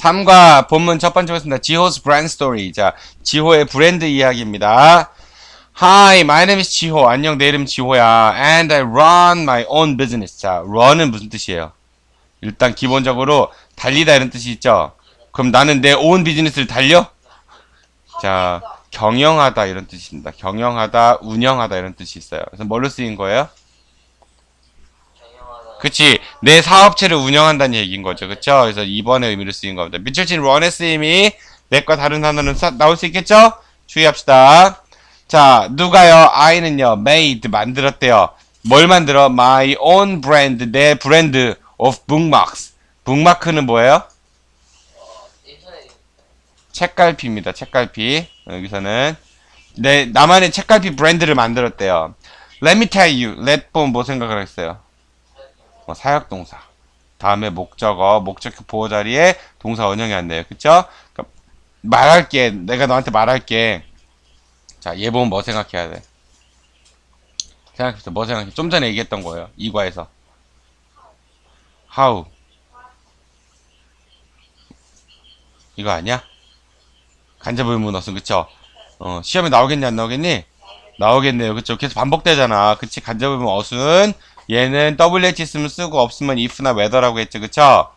3과 본문 첫 번째 보겠습니다. 지호's brand story. 자, 지호의 브랜드 이야기입니다. Hi, my name is 지호. 안녕, 내 이름 지호야. And I run my own business. 자, run은 무슨 뜻이에요? 일단 기본적으로 달리다 이런 뜻이 있죠? 그럼 나는 내 own 비즈니스를 달려? 자, 경영하다 이런 뜻입니다. 경영하다, 운영하다 이런 뜻이 있어요. 그래서 뭘로 쓰인 거예요? 그치. 내 사업체를 운영한다는 얘기인 거죠. 그쵸? 그래서 2번의 의미로 쓰인 겁니다. 미철진 런의 쓰임이 내과 다른 단어는 사- 나올 수 있겠죠? 주의합시다. 자, 누가요? I는요, made, 만들었대요. 뭘 만들어? My own brand, 내 브랜드 of bookmarks. bookmark는 뭐예요? 책갈피입니다. 책갈피. 여기서는 내 나만의 책갈피 브랜드를 만들었대요. Let me tell you. let 보면 뭐 생각을 했어요? 뭐 사역 동사. 다음에 목적어, 목적격 보호 자리에 동사 원형이 안 돼요. 그쵸? 그러니까 말할게. 내가 너한테 말할게. 자, 얘 보면 뭐 생각해야 돼? 생각해보세요. 뭐 생각해? 좀 전에 얘기했던 거예요. 이과에서. How? 이거 아니야? 간접의문 어순 그쵸? 어, 시험에 나오겠니 안 나오겠니? 나오겠네요 그쵸? 계속 반복되잖아 그치 간접의문 어순 얘는 WH 있으면 쓰고 없으면 if나 whether라고 했죠 그쵸?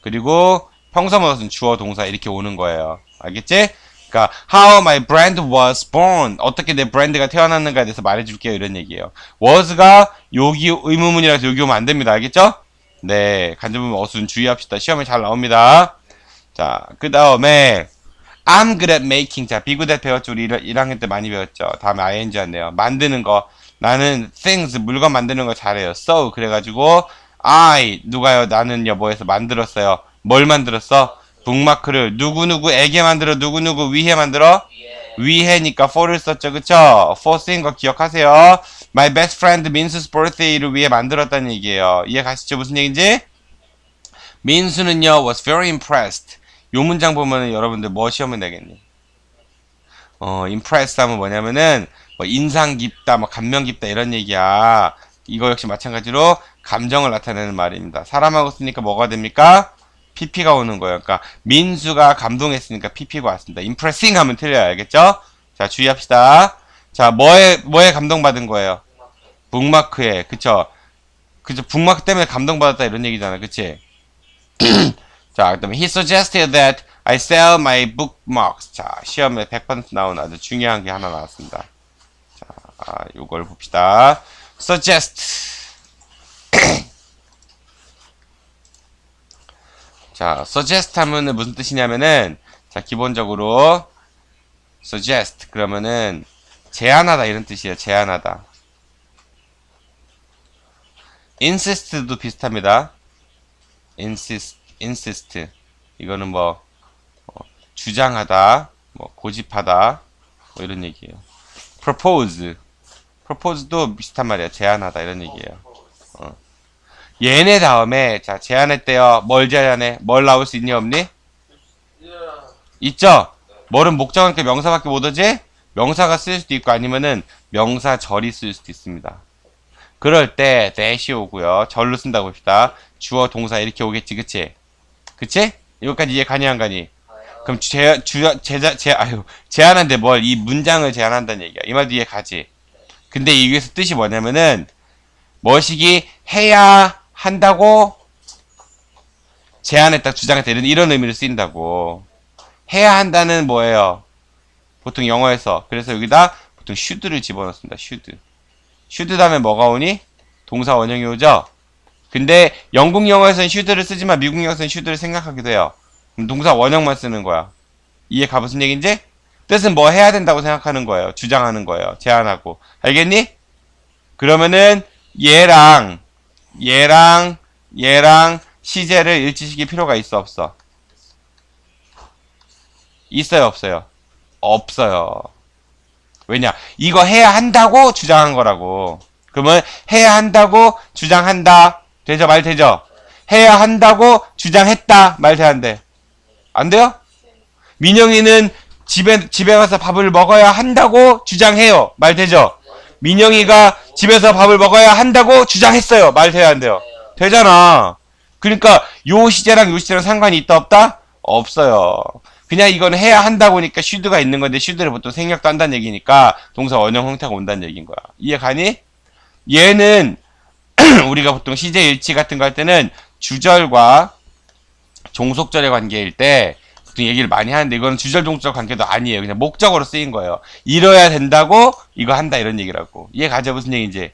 그리고 평서문 어순 주어 동사 이렇게 오는 거예요 알겠지? 그러니까 how my brand was born 어떻게 내 브랜드가 태어났는가에 대해서 말해줄게요 이런 얘기예요 was가 여기 의문문이라서 여기 오면 안 됩니다 알겠죠? 네 간접의문 어순 주의합시다 시험에 잘 나옵니다 자, 그 다음에 I'm good at making. 자, be good at 배웠죠. 우리 1, 1학년 때 많이 배웠죠. 다음에 ing 한대요. 만드는 거. 나는 things, 물건 만드는 거 잘해요. So, 그래가지고 I, 누가요? 나는요, 뭐해서 만들었어요. 뭘 만들었어? 북마크를 누구누구에게 만들어, 누구누구 위해 만들어? 위해니까 for를 썼죠. 그쵸? for 쓰인 거 기억하세요. My best friend 민수's birthday를 위해 만들었다는 얘기예요. 이해 가시죠? 무슨 얘기인지? 민수는요, was very impressed. 요 문장 보면은 여러분들 뭐 시험을 내겠니? 어, impressed 하면 뭐냐면은, 뭐 인상 깊다, 뭐 감명 깊다 이런 얘기야. 이거 역시 마찬가지로 감정을 나타내는 말입니다. 사람하고 쓰니까 뭐가 됩니까? PP가 오는 거예요. 그러니까 민수가 감동했으니까 PP가 왔습니다. impressing 하면 틀려요. 알겠죠? 자, 주의합시다. 자, 뭐에, 뭐에 감동받은 거예요? 북마크에. 그쵸? 그쵸? 북마크 때문에 감동받았다 이런 얘기잖아. 그치? 자, 그다음에 he suggested that I sell my bookmarks. 자, 시험에 100% 나온 아주 중요한 게 하나 나왔습니다. 자, 아, 요걸 봅시다. suggest. 자, suggest 하면은 무슨 뜻이냐면은 자, 기본적으로 suggest 그러면은 제안하다 이런 뜻이에요. 제안하다. insist도 비슷합니다. insist, insist. 이거는 뭐, 어, 주장하다, 뭐, 고집하다, 뭐 이런 얘기예요. propose. Propose도 비슷한 말이야. 제안하다, 이런 얘기예요. 어. 얘네 다음에, 자, 제안했대요. 뭘 제안해? 뭘 나올 수 있니, 없니? 있죠? 뭘은 목적어니까 명사밖에 못 오지? 명사가 쓰일 수도 있고 아니면은 명사절이 쓰일 수도 있습니다. 그럴 때 대시 오고요. 절로 쓴다고 봅시다. 주어 동사 이렇게 오겠지, 그치? 그치? 이거까지 이해 가니 안 가니? 그럼 제, 주, 제자, 제, 아유, 제안한데 뭘, 이 문장을 제안한다는 얘기야. 이 말도 이해 가지? 근데 여기서 뜻이 뭐냐면은, 뭐시기 해야 한다고 제안했다, 주장했다, 이런, 이런 의미로 쓰인다고. 해야 한다는 뭐예요? 보통 영어에서. 그래서 여기다 보통 should를 집어넣습니다, should. should 다음에 뭐가 오니? 동사 원형이 오죠? 근데 영국 영어에서는 should를 쓰지만 미국 영어에서는 should를 생각하기도 해요. 그럼 동사 원형만 쓰는 거야. 이해 가 무슨 얘기인지? 뜻은 뭐 해야 된다고 생각하는 거예요. 주장하는 거예요. 제안하고. 알겠니? 그러면은 얘랑 얘랑 얘랑 시제를 일치시킬 필요가 있어 없어? 있어요 없어요? 없어요. 왜냐? 이거 해야 한다고 주장한 거라고. 그러면 해야 한다고 주장한다. 되죠? 말 되죠? 해야 한다고 주장했다. 말 돼, 안 돼? 안 돼요? 민영이는 집에, 집에 가서 밥을 먹어야 한다고 주장해요. 말 되죠? 민영이가 집에서 밥을 먹어야 한다고 주장했어요. 말 돼야 안 돼요? 되잖아. 그러니까 요 시제랑 요 시제랑 상관이 있다 없다? 없어요. 그냥 이건 해야 한다고 하니까 should가 있는 건데 should를 보통 생략도 한다는 얘기니까 동사 원형 형태가 온다는 얘기인 거야. 이해 가니? 얘는 우리가 보통 시제 일치 같은 거 할 때는 주절과 종속절의 관계일 때 얘기를 많이 하는데 이거는 주절 종속절 관계도 아니에요. 그냥 목적으로 쓰인 거예요. 이뤄야 된다고 이거 한다 이런 얘기라고. 이해 가죠 무슨 얘기인지.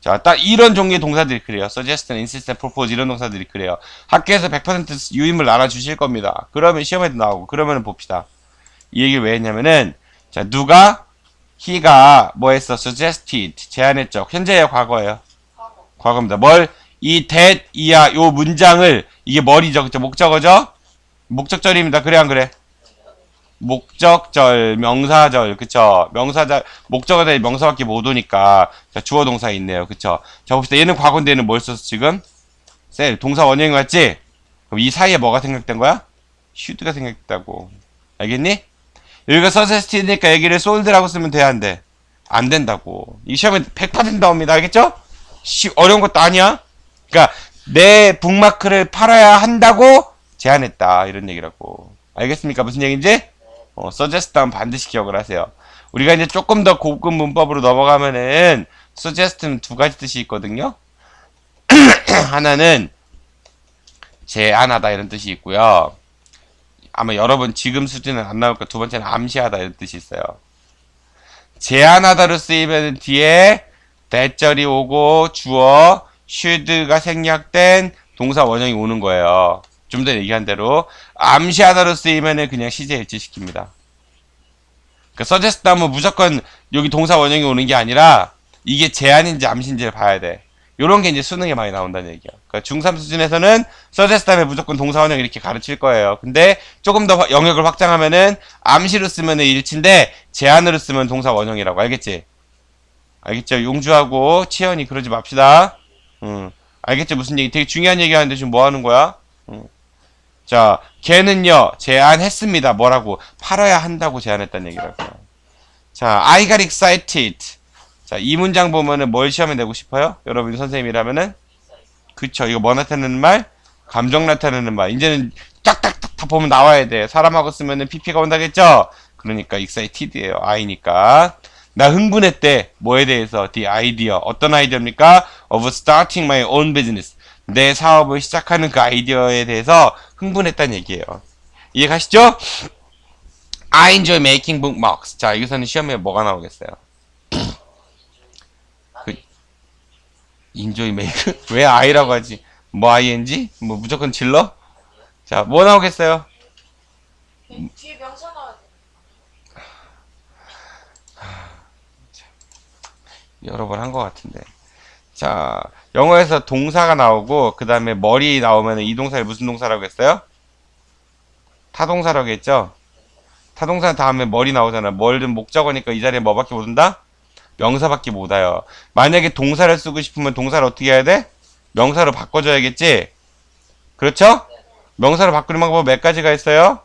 자, 딱 이런 종류의 동사들이 그래요. suggest, insist, propose 이런 동사들이 그래요. 학교에서 100% 유인물 알아주실 겁니다. 그러면 시험에도 나오고 그러면 봅시다. 이 얘기를 왜 했냐면은 자 누가 he가 뭐 했어? suggested 제안했죠. 현재예요, 과거예요. 과거. 과거입니다. 뭘 이 that 이야 요 문장을 이게 머리죠, 그죠? 목적어죠? 목적절입니다. 그래 안 그래? 목적절, 명사절, 그쵸? 명사절, 목적어 대비 명사밖에 못 오니까 자, 주어 동사 있네요, 그쵸? 자 봅시다. 얘는 과거인데 얘는 뭘 썼어 지금? 셀 동사 원형인 거 같지? 그럼 이 사이에 뭐가 생략된 거야? should가 생략됐다고. 알겠니? 여기가 suggested니까 얘기를 sold라고 쓰면 돼야 안 돼? 안 된다고. 이 시험에 100% 나옵니다. 알겠죠? 쉬, 어려운 것도 아니야. 그러니까 내 북마크를 팔아야 한다고 제안했다 이런 얘기라고. 알겠습니까? 무슨 얘기인지? 어, suggest 하면 반드시 기억을 하세요. 우리가 이제 조금 더 고급 문법으로 넘어가면은 suggest는 두 가지 뜻이 있거든요. 하나는 제안하다 이런 뜻이 있고요. 아마 여러분 지금 수준은 안 나올 거두 번째는 암시하다 이런 뜻이 있어요. 제안하다로 쓰이면 뒤에 대절이 오고 주어 should가 생략된 동사 원형이 오는 거예요. 좀 전에 얘기한 대로 암시하다로 쓰이면은 그냥 시제 일치시킵니다. 그 suggest 하면 무조건 여기 동사 원형이 오는 게 아니라 이게 제안인지 암시인지를 봐야 돼. 요런 게 이제 수능에 많이 나온다는 얘기야. 그러니까 중3 수준에서는 suggest 다음에 무조건 동사 원형 이렇게 가르칠 거예요. 근데 조금 더 화- 영역을 확장하면은 암시로 쓰면은 일치인데 제안으로 쓰면 동사 원형이라고 알겠지? 알겠죠? 용주하고 치현이 그러지 맙시다. 응. 알겠죠? 무슨 얘기? 되게 중요한 얘기 하는데 지금 뭐 하는 거야? 응. 자, 걔는요, 제안했습니다. 뭐라고? 팔아야 한다고 제안했다는 얘기라고요. 자, I got excited. 자, 이 문장 보면은 뭘 시험에 내고 싶어요? 여러분 선생님이라면은? 그쵸. 이거 뭐 나타내는 말? 감정 나타내는 말. 이제는 딱딱딱 다 보면 나와야 돼. 사람하고 쓰면은 PP가 온다겠죠? 그러니까 excited예요. I니까. 나 흥분했대. 뭐에 대해서? The idea. 어떤 아이디어입니까? Of starting my own business. 내 사업을 시작하는 그 아이디어에 대해서 흥분했다는 얘기예요. 이해 가시죠? I enjoy making bookmarks. 자, 여기서는 시험에 뭐가 나오겠어요? 그, enjoy make? 왜 I라고 하지? 뭐 ing? 뭐 무조건 질러? 자, 뭐 나오겠어요? 네, 뒤에 명사 나와야 돼. 여러 번 한 것 같은데. 자, 영어에서 동사가 나오고, 그 다음에 머리 나오면 이 동사를 무슨 동사라고 했어요? 타동사라고 했죠? 타동사 다음에 머리 나오잖아. 뭘든 목적어니까 이 자리에 뭐밖에 못 온다? 명사밖에 못 와요. 만약에 동사를 쓰고 싶으면 동사를 어떻게 해야 돼? 명사로 바꿔줘야겠지? 그렇죠? 명사로 바꾸는 방법 몇 가지가 있어요?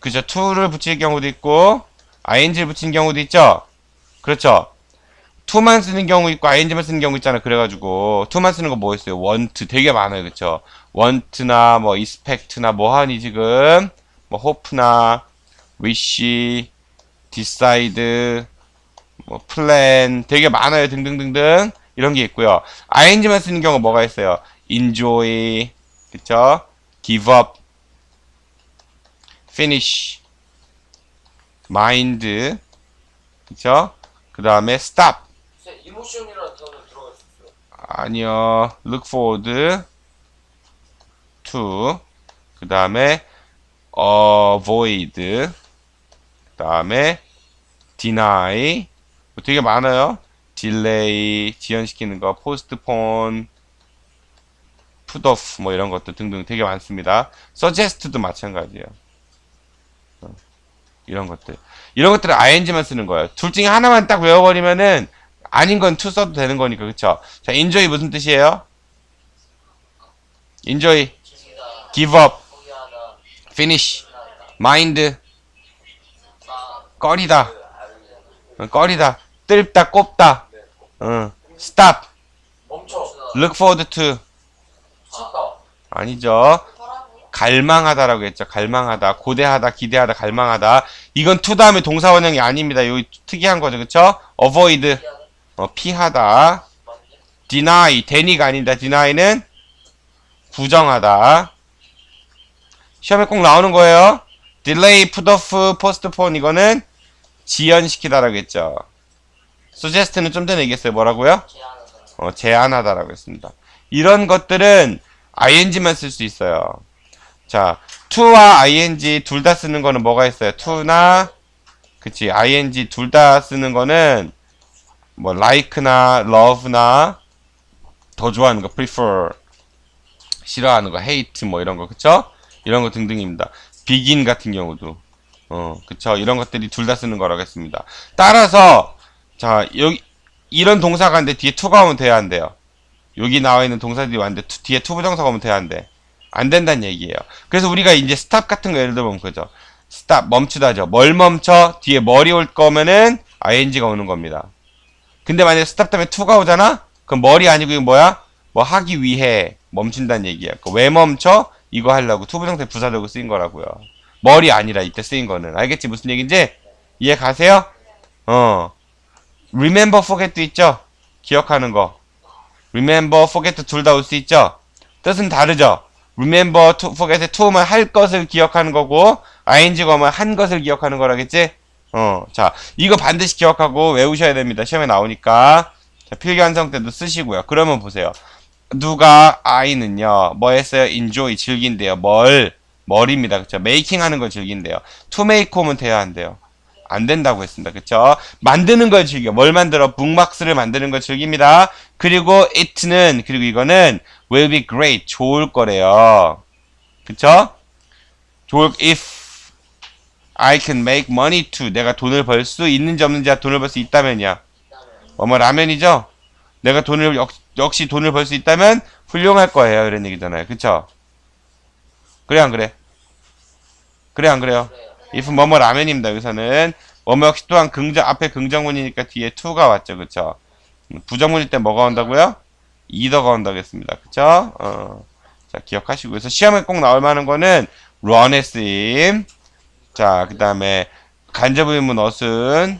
그죠? to를 붙일 경우도 있고, ing를 붙인 경우도 있죠? 그렇죠? To만 쓰는 경우 있고 ing만 쓰는 경우 있잖아. 그래가지고 to만 쓰는 거 뭐 있어요? want 되게 많아요. 그쵸? want나 뭐 expect나 뭐 하니 지금 뭐 hope나 wish, decide, 뭐 plan 되게 많아요. 등등등등 이런 게 있고요. ing만 쓰는 경우 뭐가 있어요? enjoy 그쵸? give up, finish, mind 그쵸? 그 다음에 stop 쌤, 이모션이라는 단어 있었어요. 아니요. look forward to 그 다음에 avoid 그 다음에 deny 뭐 되게 많아요. delay 지연시키는 거 put off 뭐 이런 것들 등등 되게 많습니다. suggest도 마찬가지예요. 어, 이런 것들 이런 것들은 ing만 쓰는 거예요. 둘 중에 하나만 딱 외워버리면은 아닌 건 to 써도 되는 거니까 그쵸? 자 enjoy 무슨 뜻이에요? enjoy give up finish mind 마, 꺼리다 꺼리다 뜰다 꼽다 네. 응. stop look forward to 아니죠. 갈망하다라고 했죠. 갈망하다, 고대하다, 기대하다, 갈망하다. 이건 to 다음에 동사 원형이 아닙니다. 요 특이한 거죠, 그쵸? avoid, 어, 피하다. deny, deny가 아닙니다. deny는 부정하다. 시험에 꼭 나오는 거예요. delay, put off, postpone 이거는 지연시키다라고 했죠. suggest는 좀 전에 얘기했어요. 뭐라고요? 어, 제안하다라고 했습니다. 이런 것들은 ing만 쓸 수 있어요. 자, to와 ing 둘 다 쓰는 거는 뭐가 있어요? to나 그치 ing 둘 다 쓰는 거는 뭐 like나 love나 더 좋아하는 거 prefer 싫어하는 거 hate 뭐 이런 거 그쵸? 이런 거 등등입니다. begin 같은 경우도 어 그쵸 이런 것들이 둘 다 쓰는 거라고 했습니다. 따라서 자 여기 이런 동사가 있는데 뒤에 to가 오면 돼야 안 돼요. 여기 나와 있는 동사들이 왔는데 투- 뒤에 to 부정사가 오면 돼야 안 돼. 안 된다는 얘기예요. 그래서 우리가 이제 stop 같은 거 예를 들어보면 그죠. stop 멈추다죠. 뭘 멈춰? 뒤에 머리 올 거면은 ing가 오는 겁니다. 근데 만약에 stop 다음에 to가 오잖아? 그럼 머리 아니고 이거 뭐야? 뭐 하기 위해 멈춘다는 얘기야. 그왜 멈춰? 이거 하려고 부정사 부사적으로 쓰인 거라고요. 머리 아니라 이때 쓰인 거는. 알겠지? 무슨 얘기인지? 이해 가세요? 어. remember, forget도 있죠? 기억하는 거. remember, forget 둘 다 올 수 있죠? 뜻은 다르죠? remember, to, forget의 to면 할 것을 기억하는 거고, ing가 오면 한 것을 기억하는 거라겠지? 어, 자, 이거 반드시 기억하고 외우셔야 됩니다. 시험에 나오니까. 자, 필기환성 때도 쓰시고요. 그러면 보세요. 누가, I는요, 뭐 했어요? enjoy, 즐긴대요. 뭘? 머리입니다. 그쵸? making 하는 걸 즐긴대요. to make 오면 돼야 한대요. 안 된다고 했습니다. 그쵸? 만드는 걸 즐겨. 뭘 만들어? 북막스를 만드는 걸 즐깁니다. 그리고 it는, 그리고 이거는 will be great. 좋을 거래요. 그쵸? 좋을, if I can make money to. 내가 돈을 벌 수 있는지 없는지 돈을 벌 수 있다면이야. 뭐뭐 라면이죠? 내가 돈을, 역, 역시 돈을 벌 수 있다면 훌륭할 거예요. 이런 얘기잖아요. 그쵸? 그래, 안 그래? 그래, 안 그래요? if 뭐뭐 라면입니다. 여기서는 뭐뭐 역시 또한 긍정 앞에 긍정문이니까 뒤에 to가 왔죠, 그쵸? 부정문일 때 뭐가 온다고요? either가 온다고 했습니다. 그쵸? 어. 자 기억하시고 그래서 시험에 꼭 나올 만한 거는 run의 쓰임, 자 그 다음에 간접의문 어순,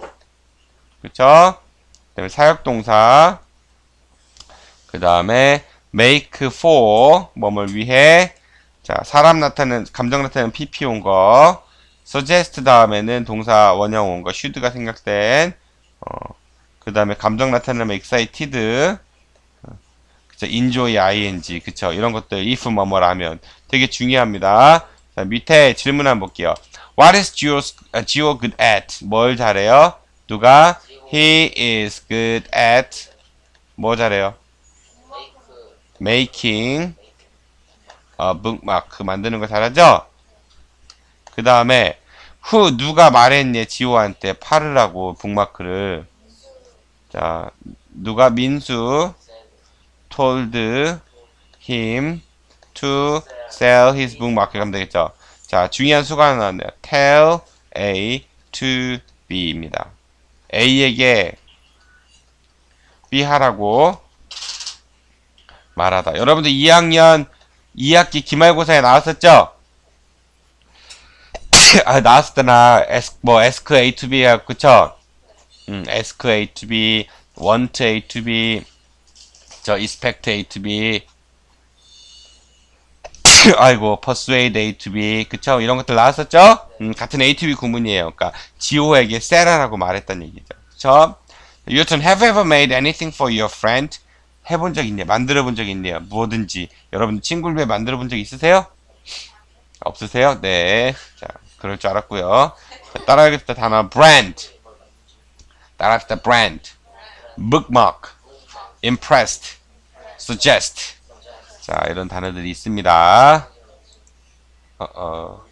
그쵸? 그 다음에 사역동사, 그 다음에 make for 뭐뭘 위해, 자 사람 나타내는 감정 나타내는 pp 온 거. suggest 다음에는 동사 원형 온 거, should가 생략된, 어, 그 다음에 감정 나타내면 excited, 어, 그쵸, enjoy, ing, 그쵸, 이런 것들, if 뭐뭐라면 되게 중요합니다. 자, 밑에 질문 한번 볼게요. What is Gio, 아, Gio good at? 뭘 잘해요? 누가? He is good at, 뭐 잘해요? making, 어, bookmark, 만드는 거 잘하죠? 그 다음에, who, 누가 말했니, 지호한테 팔으라고, 북마크를. 자, 누가 민수, told him to sell his bookmark. 가면 되겠죠? 자, 중요한 수가 하나 나왔네요. tell A to B입니다. A에게 B 하라고 말하다. 여러분들 2학년 2학기 기말고사에 나왔었죠? 아, 나왔었잖아. 에스, 뭐, ask A to B, 야 그쵸? 음, ask A to B, want A to B, 저, expect A to B, 아이고, persuade A to B, 그쵸? 이런 것들 나왔었죠? 음, 같은 A to B 구문이에요. 그러니까, 지호에게 세라라고 말했단 얘기죠. 그쵸? 유턴, have ever made anything for your friend? 해본 적 있냐? 만들어 본 적 있냐? 뭐든지. 여러분, 친구를 위해 만들어 본 적 있으세요? 없으세요? 네. 자, 그럴 줄 알았고요 자, 따라하겠다 단어, brand. 따라합시다, brand. bookmark. impressed. suggest. 자, 이런 단어들이 있습니다. 어, 어.